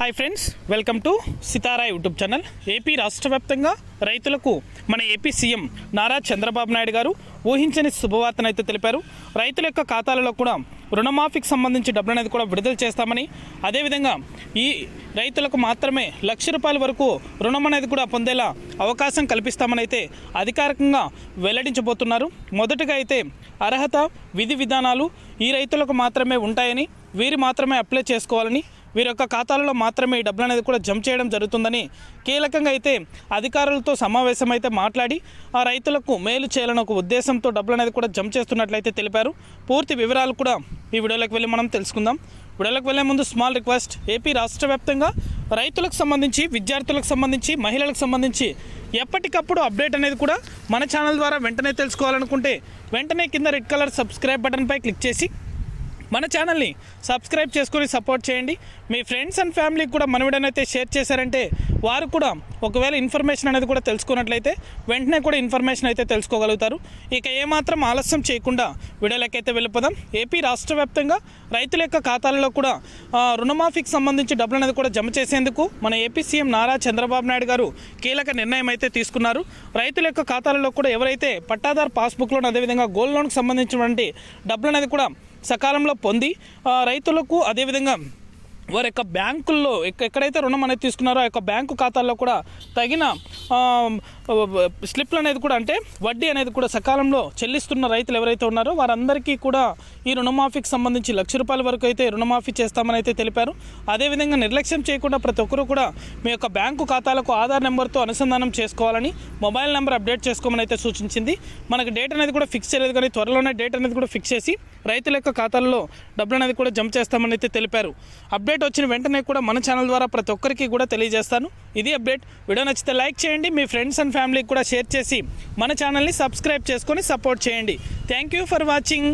Hi friends welcome to Sitara YouTube channel AP రాష్ట్ర వ్యాప్తంగా రైతులకు మన ఏపీ సీఎం నారా చంద్రబాబు నాయుడు గారు ఊహించని శుభవార్తనైతే తెలిపారు. రైతుల యొక్క ఖాతాలలో కూడా రుణమాఫీకి సంబంధించి డబ్బులు అనేది కూడా విడుదల చేస్తామని అదేవిధంగా ఈ రైతులకు మాత్రమే లక్ష రూపాయల వరకు రుణం అనేది కూడా పొందేలా అవకాశం కల్పిస్తామని అయితే అధికారికంగా వెల్లడించబోతున్నారు. మొదటగా అయితే అర్హత విధి విధానాలు ఈ రైతులకు మాత్రమే ఉంటాయని వీరు మాత్రమే అప్లై చేసుకోవాలని వీరి యొక్క ఖాతాలలో మాత్రమే ఈ డబ్బులు అనేది కూడా జమ చేయడం జరుగుతుందని కీలకంగా అయితే అధికారులతో సమావేశం అయితే మాట్లాడి ఆ రైతులకు మేలు చేయాలని ఒక ఉద్దేశంతో డబ్బులు అనేది కూడా జమ చేస్తున్నట్లయితే తెలిపారు. పూర్తి వివరాలు కూడా ఈ వీడియోలోకి వెళ్ళి మనం తెలుసుకుందాం. వీడియోలోకి వెళ్ళే ముందు స్మాల్ రిక్వెస్ట్ ఏపీ రాష్ట్ర వ్యాప్తంగా రైతులకు సంబంధించి విద్యార్థులకు సంబంధించి మహిళలకు సంబంధించి ఎప్పటికప్పుడు అప్డేట్ అనేది కూడా మన ఛానల్ ద్వారా వెంటనే తెలుసుకోవాలనుకుంటే వెంటనే కింద రెడ్ కలర్ సబ్స్క్రైబ్ బటన్పై క్లిక్ చేసి మన ఛానల్ని సబ్స్క్రైబ్ చేసుకొని సపోర్ట్ చేయండి. మీ ఫ్రెండ్స్ అండ్ ఫ్యామిలీకి కూడా మన షేర్ చేశారంటే వారు కూడా ఒకవేళ ఇన్ఫర్మేషన్ అనేది కూడా తెలుసుకున్నట్లయితే వెంటనే కూడా ఇన్ఫర్మేషన్ అయితే తెలుసుకోగలుగుతారు. ఇక ఏమాత్రం ఆలస్యం చేయకుండా వీడియోలకైతే వెళ్ళిపోదాం. ఏపీ రాష్ట్ర వ్యాప్తంగా రైతుల యొక్క ఖాతాలలో కూడా రుణమాఫీకి సంబంధించి డబ్బులు అనేది కూడా జమ చేసేందుకు మన ఏపీ సీఎం నారా చంద్రబాబు నాయుడు గారు కీలక నిర్ణయం అయితే తీసుకున్నారు. రైతుల యొక్క ఖాతాలలో కూడా ఎవరైతే పట్టాదారు పాస్బుక్లో అదేవిధంగా గోల్డ్ లోన్కి సంబంధించినటువంటి డబ్బులు అనేది కూడా సకాలంలో పొంది రైతులకు అదేవిధంగా వారి యొక్క బ్యాంకుల్లో ఎక్కడైతే రుణం అనేది తీసుకున్నారో ఆ యొక్క బ్యాంకు ఖాతాల్లో కూడా తగిన స్లిప్లు అనేది కూడా అంటే వడ్డీ అనేది కూడా సకాలంలో చెల్లిస్తున్న రైతులు ఎవరైతే ఉన్నారో వారందరికీ కూడా ఈ రుణమాఫీకి సంబంధించి లక్ష రూపాయల వరకు అయితే రుణమాఫీ చేస్తామని అయితే తెలిపారు. అదేవిధంగా నిర్లక్ష్యం చేయకుండా ప్రతి ఒక్కరూ కూడా మీ యొక్క బ్యాంకు ఖాతాలకు ఆధార్ నెంబర్తో అనుసంధానం చేసుకోవాలని మొబైల్ నెంబర్ అప్డేట్ చేసుకోమని అయితే సూచించింది. మనకు డేట్ అనేది కూడా ఫిక్స్ చేయలేదు కానీ త్వరలోనే డేట్ అనేది కూడా ఫిక్స్ చేసి రైతుల యొక్క ఖాతాల్లో డబ్బులు అనేది కూడా జమ చేస్తామని అయితే తెలిపారు. అప్డేట్ అప్డేట్ వచ్చిన వెంటనే కూడా మన ఛానల్ ద్వారా ప్రతి ఒక్కరికి కూడా తెలియజేస్తాను. ఇది అప్డేట్. వీడియో నచ్చితే లైక్ చేయండి మీ ఫ్రెండ్స్ అండ్ ఫ్యామిలీకి కూడా షేర్ చేసి మన ఛానల్ని సబ్స్క్రైబ్ చేసుకొని సపోర్ట్ చేయండి. Thank you for watching.